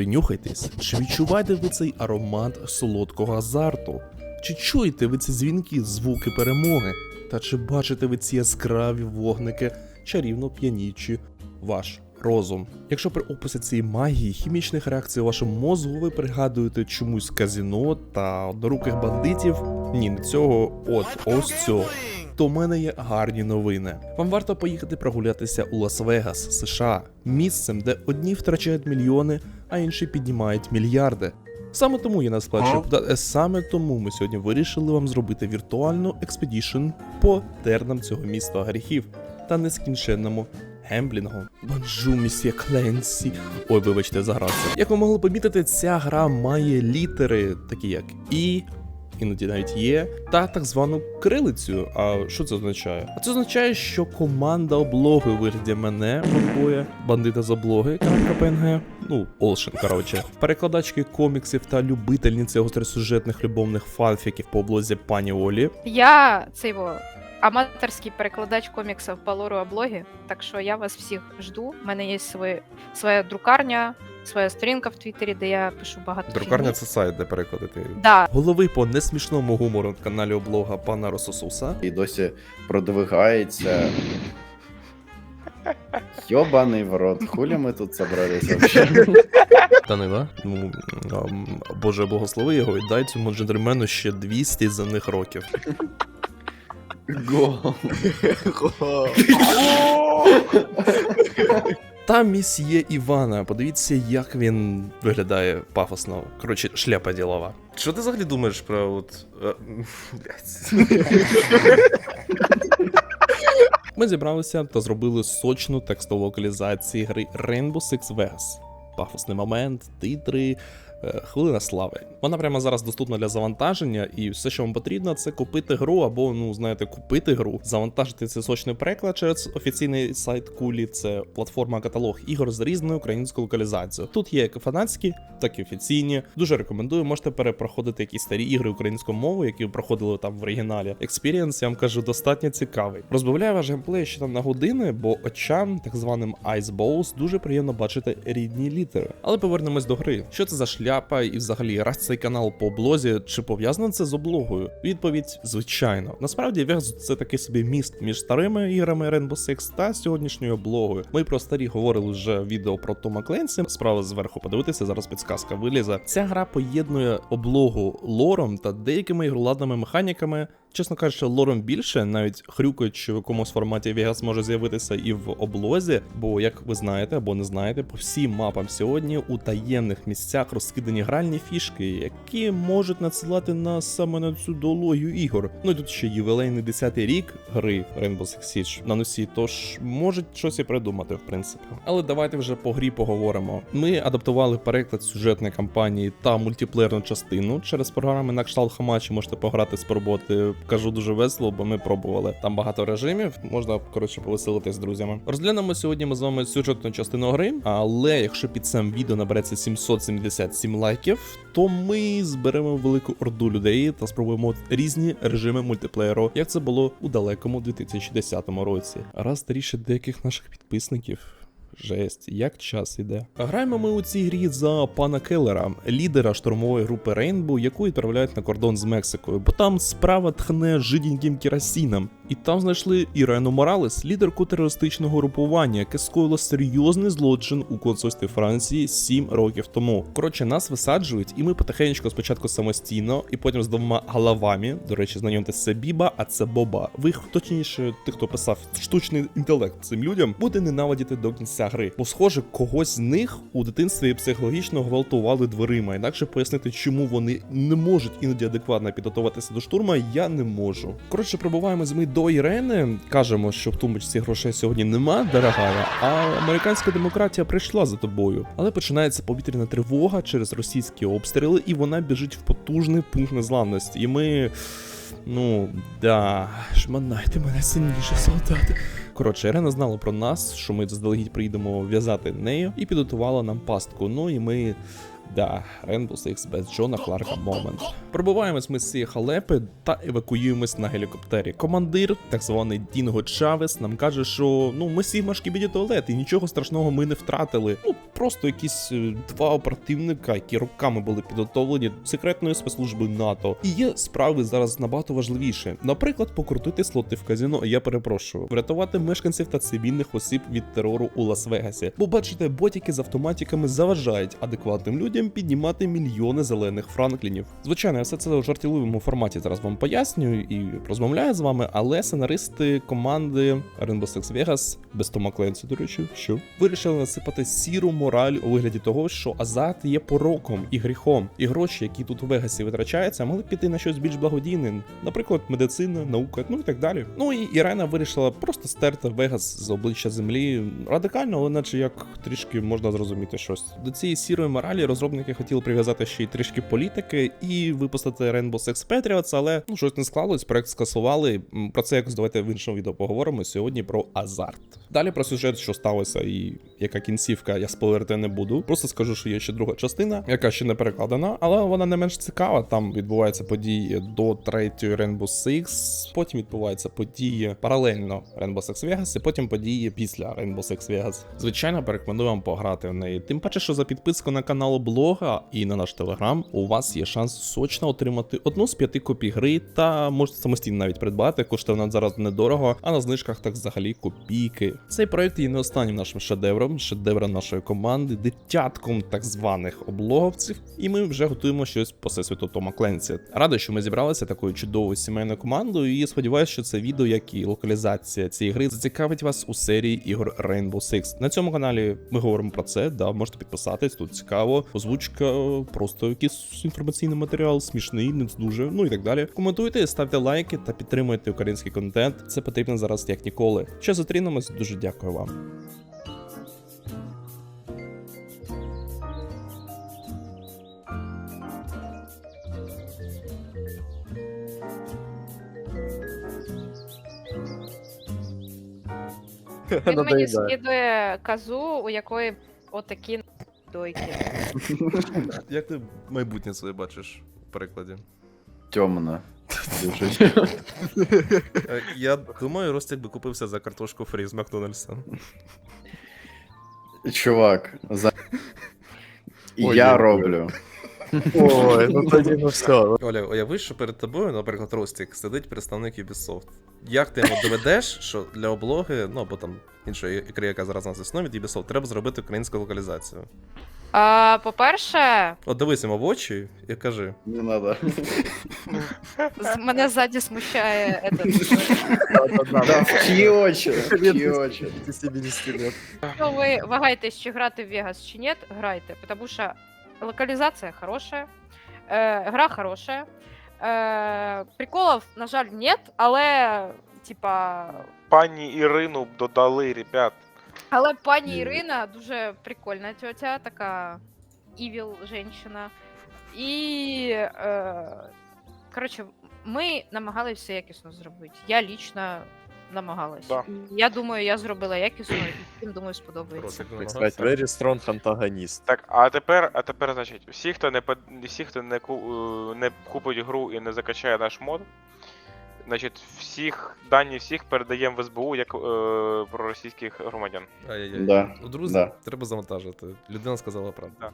Принюхайтесь, чи відчуваєте ви цей аромат солодкого азарту? Чи чуєте ви ці дзвінки, звуки перемоги? Та чи бачите ви ці яскраві вогники, чарівно п'янічі ваш розум? Якщо при описі цієї магії, хімічних реакцій у вашому мозку ви пригадуєте чомусь казіно та одноруких бандитів, ні, не цього, от ось цього. То в мене є гарні новини. Вам варто поїхати прогулятися у Лас-Вегас, США, місцем, де одні втрачають мільйони, а інші піднімають мільярди. Саме тому я нас сплачую податки. Саме тому ми сьогодні вирішили вам зробити віртуальну експедішн по тернам цього міста гріхів та нескінченному гемблінгу. Бонжу, місьє Кленсі. Ой, вибачте, загрався. Як ви могли помітити, ця гра має літери, такі як І, іноді навіть є, та так звану крилицю. А що це означає? А це означає, що команда облоги у вигляді мене, Монбоя, бандита з облоги, .png, ну, Олшен, коротше, перекладачки коміксів та любительниці гостросюжетних любовних фанфіків по облозі пані Олі. Я цей во, аматорський перекладач коміксів по лору облоги, так що я вас всіх жду. У мене є свої, своя друкарня, своя сторінка в Твіттері, де я пишу багато. Друкарня це сайт, де перекладати. Да, Голови по несмішному гумору на каналі облога пана Рососуса. і досі продвигається. Йобаний в рот, хулі ми тут собрались вообще? Танила, ну ам, Боже благослови його і дай цьому джентльмену ще 200 земних років. Гол. Та місьє Івана, подивіться, як він виглядає пафосно. Коротше, шляпа ділова. Що ти взагалі думаєш про от. е. Ми зібралися та зробили сочну текстову локалізацію гри Rainbow Six Vegas. Пафосний момент, титри, хвилина слави. Вона прямо зараз доступна для завантаження, і все, що вам потрібно, це купити гру або, ну знаєте, купити гру, завантажити цей сочний переклад через офіційний сайт Кулі. Це платформа каталог ігор з різною українською локалізацією. Тут є як фанатські, так і офіційні. Дуже рекомендую. Можете перепроходити якісь старі ігри українською мовою, які проходили там в оригіналі. Експірієнс, я вам кажу, достатньо цікавий. Розбавляю ваш геймплей ще там на години, бо очам, так званим Ice Balls, дуже приємно бачити рідні літери. Але повернемось до гри. Що це за шляпа і взагалі раз цей канал по облозі, чи пов'язано це з облогою? Відповідь звичайно. Насправді Верзу це такий собі міст між старими іграми Rainbow Six та сьогоднішньою облогою. Ми про старі говорили вже відео про Тома Кленсі. Справа зверху подивитися, зараз підсказка вилізе. Ця гра поєднує облогу лором та деякими ігроладними механіками. Чесно кажучи, лором більше, навіть хрюкаючи в якомусь форматі Vegas може з'явитися і в облозі, бо, як ви знаєте або не знаєте, по всім мапам сьогодні у таємних місцях розкидані гральні фішки, які можуть надсилати нас саме на цю дологію ігор. Ну і тут ще ювілейний 10-й рік гри Rainbow Six Siege на носі, тож можуть щось і придумати, в принципі. Але давайте вже по грі поговоримо. Ми адаптували переклад сюжетної кампанії та мультиплеєрну частину через програми на кшталт Хамачі можете пограти спробувати. Кажу дуже весело, бо ми пробували. Там багато режимів, можна коротше повеселитись з друзями. Розглянемо сьогодні ми з вами сюжетну частину гри. Але якщо під цим відео набереться 777 лайків, то ми зберемо велику орду людей та спробуємо різні режими мультиплеєру, як це було у далекому 2010 році. Раз старіше деяких наших підписників. Жесть, як час іде. Граємо ми у цій грі за пана Келлера, лідера штурмової групи Рейнбу, яку відправляють на кордон з Мексикою, бо там справа тхне жиденьким керосіном. І там знайшли Ірену Моралес, лідерку терористичного групування, яке скоїло серйозний злочин у консульстві Франції 7 років тому. Коротше, нас висаджують, і ми потихеньку спочатку самостійно, і потім з двома головами. До речі, знайомтесь, це Біба, а це Боба. Ви точніше, тих, хто писав штучний інтелект цим людям, буде ненавидіти до кінця гри. Бо, схоже, когось з них у дитинстві психологічно гвалтували дверима. Інакше пояснити, чому вони не можуть іноді адекватно підготуватися до штурма, я не можу. Коротше, пробуваємо з ми до Ірени. Кажемо, що в тумбочці грошей сьогодні нема, дорогая, а американська демократія прийшла за тобою. Але починається повітряна тривога через російські обстріли, і вона біжить в потужний пункт незламності. І ми. Ну, да, шманайте мене сильніше, солдати. Коротше, Ірена знала про нас, що ми заздалегідь приїдемо в'язати нею, і підготувала нам пастку. Ну і ми. Да, Rainbow Six без Джона Кларка момент. Пробуваємось ми з цієї халепи та евакуюємось на гелікоптері. Командир, так званий Дінго Чавес, нам каже, що ну ми всі машки біді туалет, і нічого страшного ми не втратили. Ну просто якісь е, два оперативника, які роками були підготовлені секретною спецслужбою НАТО. І є справи зараз набагато важливіше. Наприклад, покрутити слоти в казино, я перепрошую, врятувати мешканців та цивільних осіб від терору у Лас-Вегасі. Бо бачите, ботики з автоматиками заважають адекватним людям піднімати мільйони зелених франклінів. Звичайно, я все це у жартівливому форматі зараз вам пояснюю і розмовляю з вами, але сценаристи команди Rainbow Six Vegas, без Тома Кленсі, до речі, що вирішили насипати сіру мораль у вигляді того, що азарт є пороком і гріхом, і гроші, які тут у Вегасі витрачаються, могли піти на щось більш благодійне, наприклад, медицина, наука, ну і так далі. Ну і Ірена вирішила просто стерти Вегас з обличчя землі радикально, але наче як трішки можна зрозуміти щось. До цієї сірої моралі розробники хотіли прив'язати ще й трішки політики і випустити Rainbow Six Patriots, але ну щось не склалось, проект скасували. Про це якось давайте в іншому відео поговоримо. Сьогодні про азарт. Далі про сюжет, що сталося, і яка кінцівка, я спойлерити не буду. Просто скажу, що є ще друга частина, яка ще не перекладена, але вона не менш цікава. Там відбуваються події до третьої Rainbow Six, потім відбуваються події паралельно Rainbow Six Vegas, і потім події після Rainbow Six Vegas. Звичайно, порекомендую вам пограти в неї. Тим паче, що за підписку на канал блога і на наш телеграм у вас є шанс сочно отримати одну з п'яти копій гри, та можете самостійно навіть придбати. Коштує вона зараз недорого, а на знижках так взагалі копійки. Цей проект є не останнім нашим шедевром, шедевром нашої команди, дитятком так званих облоговців, і ми вже готуємо щось по всесвіту Тома Кленсі. Радий, що ми зібралися такою чудовою сімейною командою, і сподіваюся, що це відео, як і локалізація цієї гри, зацікавить вас у серії ігор Rainbow Six. На цьому каналі ми говоримо про це. Да, можете підписатись, тут цікаво. Озвучка, просто якийсь інформаційний матеріал, смішний, не дуже, ну і так далі. Коментуйте, ставте лайки та підтримуйте український контент. Це потрібно зараз як ніколи. Ще зустрінемось, дуже дякую вам. Він мені скидує казу, у якої отакі дойки. Як ти майбутнє своє бачиш в перекладі? Темно. Дуже. Е, Я думаю, Ростик би купився за картошку фрі з Макдональдса. Чувак, за... І Ой, я роблю. Ой, ну тоді ну все. Оля, уяви, що перед тобою, наприклад, Ростик, сидить представник Ubisoft. Як ти йому доведеш, що для облоги, ну або там іншої ікри, яка зараз нас існує від Ubisoft, треба зробити українську локалізацію. А, по-перше, От дивись йому в очі і кажи. Не надо. з- мене ззаді смущає этот, Да, в чьи очі? В чьи очі? 70 лет. Якщо ви вагаєтесь, чи грати в Вегас чи ні, грайте, тому що локалізація хороша, е, гра хороша. Е, приколів, на жаль, нет, але, типа. Пані Ірину б додали, ребят. Але пані Ірина дуже прикольна тьотя, така івіл жінка. І. Е, коротше, ми намагалися якісно зробити. Я лічно намагалась. Да. Я думаю, я зробила якісно, і всім думаю, сподобається. Намагався. very strong антагоніст. Так, а тепер, а тепер, значить, всі, хто не под- всі, хто не, ку... е, не купить гру і не закачає наш мод, значить, всіх дані всіх передаємо в СБУ як е, проросійських громадян. Ай-яй-яй. Да, Ну, Друзі, да. треба завантажити. Людина сказала правду. Да.